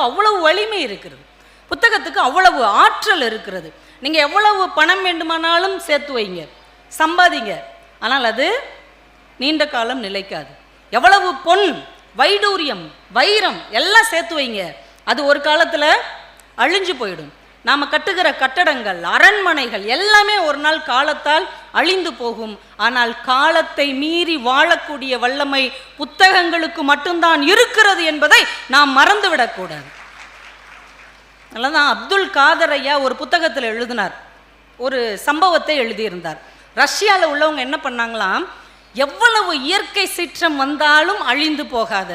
புத்தகத்துக்கு அவ்வளவு வலிமை இருக்கிறது. புத்தகத்துக்கு அவ்வளவு ஆற்றல் இருக்கிறது. நீங்கள் எவ்வளவு பணம் வேண்டுமானாலும் சேர்த்து வைங்க. சம்பாதிங்க. ஆனால் அது நீண்ட காலம் நிலைக்காது. எவ்வளவு பொன் வைடூரியம் வைரம் எல்லாம் சேர்த்து வைங்க. அது ஒரு காலத்தில் அழிஞ்சு போயிடும். நாம் கட்டுகிற கட்டடங்கள் அரண்மனைகள் எல்லாமே ஒரு நாள் காலத்தால் அழிந்து போகும். ஆனால் காலத்தை மீறி வாழக்கூடிய வல்லமை புத்தகங்களுக்கு மட்டும்தான் இருக்கிறது என்பதை நாம் மறந்துவிடக்கூடாது தான் அப்துல் காதர் ஐயா ஒரு புத்தகத்தில் எழுதினார். ஒரு சம்பவத்தை எழுதியிருந்தார். ரஷ்யாவில் உள்ளவங்க என்ன பண்ணாங்களாம்? எவ்வளவு இயற்கை சீற்றம் வந்தாலும் அழிந்து போகாத.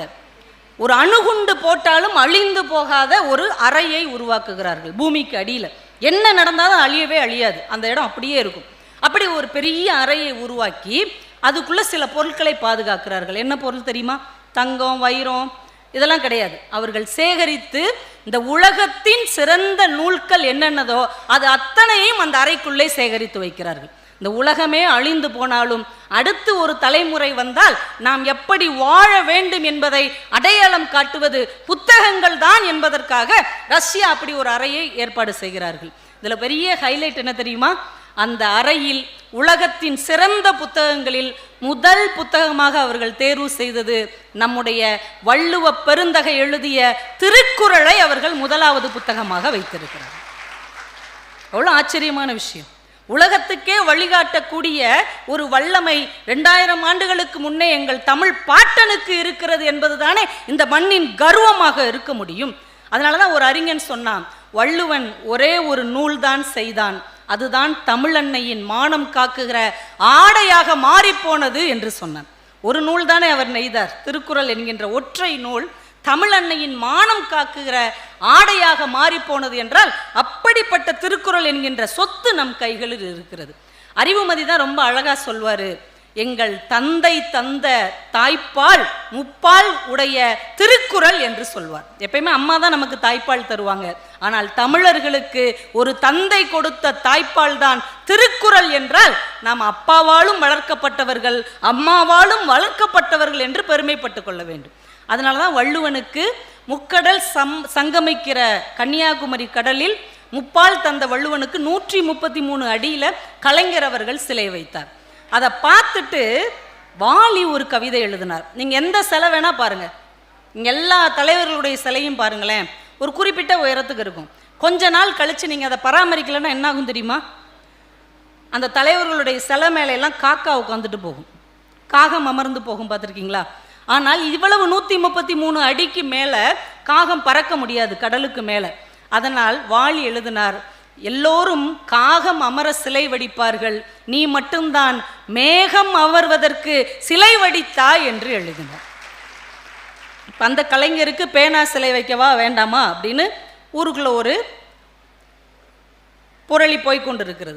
ஒரு அணுகுண்டு போட்டாலும் அழிந்து போகாத ஒரு அறையை உருவாக்குகிறார்கள் பூமிக்கு அடியில். என்ன நடந்தாலும் அழியவே அழியாது. அந்த இடம் அப்படியே இருக்கும். அப்படி ஒரு பெரிய அறையை உருவாக்கி அதுக்குள்ளே சில பொருட்களை பாதுகாக்கிறார்கள். என்ன பொருள் தெரியுமா? தங்கம் வைரம் இதெல்லாம் கிடையாது. அவர்கள் சேகரித்து இந்த உலகத்தின் சிறந்த நூல்கள் என்னென்னதோ அது அத்தனையும் அந்த அறைக்குள்ளே சேகரித்து வைக்கிறார்கள். இந்த உலகமே அழிந்து போனாலும் அடுத்து ஒரு தலைமுறை வந்தால் நாம் எப்படி வாழ வேண்டும் என்பதை அடையாளம் காட்டுவது புத்தகங்கள் தான் என்பதற்காக ரஷ்யா அப்படி ஒரு அறையை ஏற்பாடு செய்கிறார்கள். இதில் பெரிய ஹைலைட் என்ன தெரியுமா? அந்த அறையில் உலகத்தின் சிறந்த புத்தகங்களில் முதல் புத்தகமாக அவர்கள் தேர்வு செய்தது நம்முடைய வள்ளுவ பெருந்தகை எழுதிய திருக்குறளை அவர்கள் முதலாவது புத்தகமாக வைத்திருக்கிறார்கள். அவ்வளோ ஆச்சரியமான விஷயம். உலகத்துக்கே வழிகாட்டக்கூடிய ஒரு வல்லமை ரெண்டாயிரம் ஆண்டுகளுக்கு முன்னே எங்கள் தமிழ் பாட்டனுக்கு இருக்கிறது என்பது தானே இந்த மண்ணின் கர்வமாக இருக்க முடியும். அதனால தான் ஒரு அறிஞன் சொன்னான் வள்ளுவன் ஒரே ஒரு நூல்தான் செய்தான். அதுதான் தமிழன்னையின் மானம் காக்குகிற ஆடையாக மாறிப்போனது என்று சொன்னான். ஒரு நூல் தானே அவர் நெய்தார். திருக்குறள் என்கின்ற ஒற்றை நூல் தமிழ் அன்னையின் மானம் காக்குகிற ஆடையாக மாறிப்போனது என்றால் அப்படிப்பட்ட திருக்குறள் என்கின்ற சொத்து நம் கைகளில் இருக்கிறது. அறிவுமதி தான் ரொம்ப அழகாக சொல்வார். எங்கள் தந்தை தந்த தாய்ப்பால் முப்பால் உடைய திருக்குறள் என்று சொல்வார். எப்பயுமே அம்மா தான் நமக்கு தாய்ப்பால் தருவாங்க. ஆனால் தமிழர்களுக்கு ஒரு தந்தை கொடுத்த தாய்ப்பால் தான் திருக்குறள் என்றால் நாம் அப்பாவாலும் வளர்க்கப்பட்டவர்கள் அம்மாவாலும் வளர்க்கப்பட்டவர்கள் என்று பெருமைப்பட்டு கொள்ள வேண்டும். அதனால தான் வள்ளுவனுக்கு முக்கடல் சம் சங்கமிக்கிற கன்னியாகுமரி கடலில் முப்பால் தந்த வள்ளுவனுக்கு நூற்றி முப்பத்தி மூணு அடியில் கலைஞர் அவர்கள் சிலை வைத்தார். அதை பார்த்துட்டு வாலி ஒரு கவிதை எழுதினார். நீங்கள் எந்த சிலை வேணால் பாருங்கள் இங்கே எல்லா தலைவர்களுடைய சிலையும் பாருங்களேன். ஒரு குறிப்பிட்ட உயரத்துக்கு இருக்கும். கொஞ்ச நாள் கழித்து நீங்கள் அதை பராமரிக்கலைன்னா என்ன ஆகும் தெரியுமா? அந்த தலைவர்களுடைய சிலை மேலையெல்லாம் எல்லாம் காக்கா உட்காந்துட்டு போகும். காகம் அமர்ந்து போகும் பார்த்துருக்கீங்களா? ஆனால் இவ்வளவு நூற்றி முப்பத்தி மூணு அடிக்கு மேலே காகம் பறக்க முடியாது கடலுக்கு மேலே. அதனால் வாலி எழுதினார். எல்லோரும் காகம் அமர சிலை வடிப்பார்கள். நீ மட்டும்தான் மேகம் அமர்வதற்கு சிலை வடித்தா என்று எழுதினார். இப்போ அந்த கலைஞருக்கு பேனா சிலை வைக்கவா வேண்டாமா அப்படின்னு ஊருக்குள்ள ஒரு புரளி போய் கொண்டிருக்கிறது.